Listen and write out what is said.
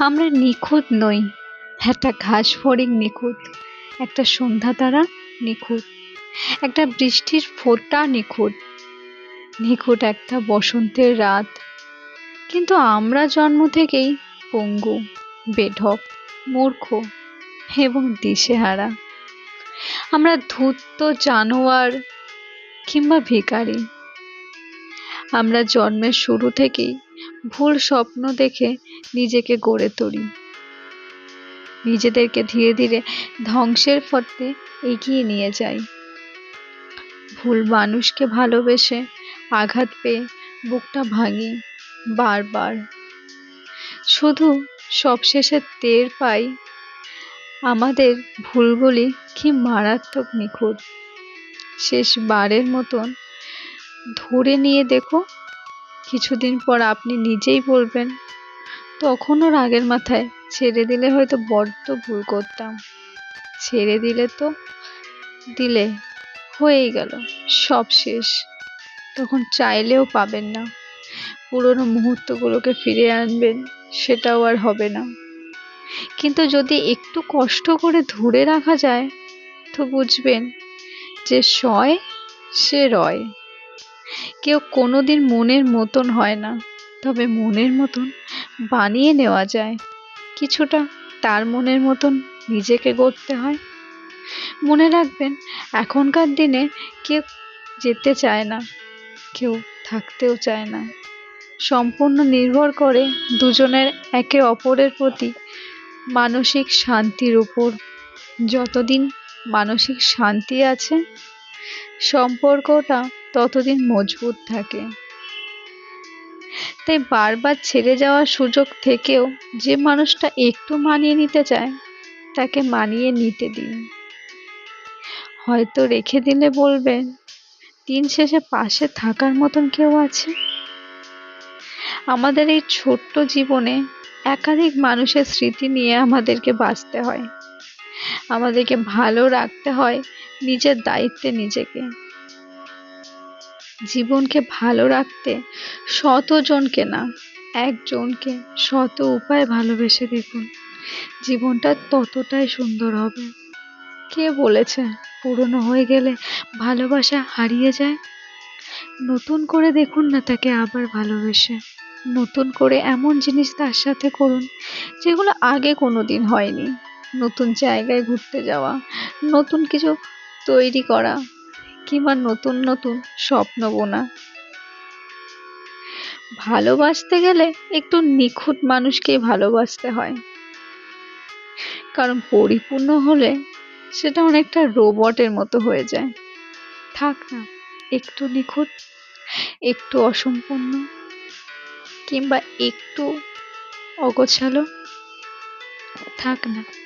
আমরা নিখুঁত নই। একটা ঘাস ফড়িং নিখুঁত, একটা সন্ধ্যা তারা নিখুঁত, একটা বৃষ্টির ফোঁটা নিখুঁত। নিখুঁত একটা বসন্তের রাত। কিন্তু আমরা জন্ম থেকেই পঙ্গু, বেঢপ, মূর্খ এবং দিশেহারা। আমরা ধূর্ত জানোয়ার কিংবা ভিখারি। আমরা জন্মের শুরু থেকেই ভুল স্বপ্ন দেখে নিজেকে গড়ে তুলি। নিজেদেরকে ধীরে ধীরে ধ্বংসের পথে এগিয়ে নিয়ে যাই। ভুল মানুষকে ভালোবেসে আঘাত পেয়ে বুকটা ভাঙি বারবার। শুধু সবশেষে টের পাই আমাদের ভুলগুলি কি মারাত্মক নিখুঁত। শেষবারের মতন ধরে নিয়ে দেখো কিছুদিন পর আপনি নিজেই বলবেন তখনও রাগের মাথায় ছেড়ে দিলে হয়তো বড্ড ভুল করতাম। ছেড়ে দিলে তো দিলে হয়েই গেল, সব শেষ। তখন চাইলেও পাবেন না। পুরনো মুহূর্তগুলোকে ফিরে আনবেন, সেটাও আর হবে না। কিন্তু যদি একটু কষ্ট করে ধরে রাখা যায়, তো বুঝবেন যে সয় সে রয়। কেউ কোনোদিন মনের মতন হয় না। তবে মনের মতন বানিয়ে নেওয়া যায়। কিছুটা তার মনের মতন নিজেকে গড়তে হয়। মনে রাখবেন, এখনকার দিনে কেউ যেতে চায় না, কেউ থাকতেও চায় না। সম্পূর্ণ নির্ভর করে দুজনের একে অপরের প্রতি মানসিক শান্তির উপর। যতদিন মানসিক শান্তি আছে, সম্পর্কটা ততদিন মজবুত থাকে। তাই বারবার ছেড়ে যাওয়ার সুযোগ থেকেও যে মানুষটা একটু মানিয়ে নিতে চায়, তাকে মানিয়ে নিতে দিন। হয়তো রেখে দিলে বলবেন দিন শেষে পাশে থাকার মতন কেউ আছে? আমাদের এই ছোট্ট জীবনে একাধিক মানুষের স্মৃতি নিয়ে আমাদেরকে বাঁচতে হয়। আমাদেরকে ভালো রাখতে হয় নিজের দায়িত্বে নিজেকে। জীবনকে ভালো রাখতে শতজনকে না, একজনকে শত উপায় ভালোবেসে দেখুন জীবনটা ততটাই সুন্দর হবে। কে বলেছে পুরনো হয়ে গেলে ভালোবাসা হারিয়ে যায়? নতুন করে দেখুন না তাকে আবার ভালোবেসে। নতুন করে এমন জিনিস তার সাথে করুন যেগুলো আগে কোনো দিন হয়নি। নতুন জায়গায় ঘুরতে যাওয়া, নতুন কিছু তৈরি করা কিংবা নতুন নতুন স্বপ্ন বোনা। ভালোবাসতে গেলে একটু নিখুঁত মানুষকেই ভালোবাসতে হয়। কারণ পরিপূর্ণ হলে সেটা অনেকটা রোবটের মতো হয়ে যায়। থাক না, একটু নিখুঁত, একটু অসম্পূর্ণ, কিংবা একটু অগোছালো। থাক না।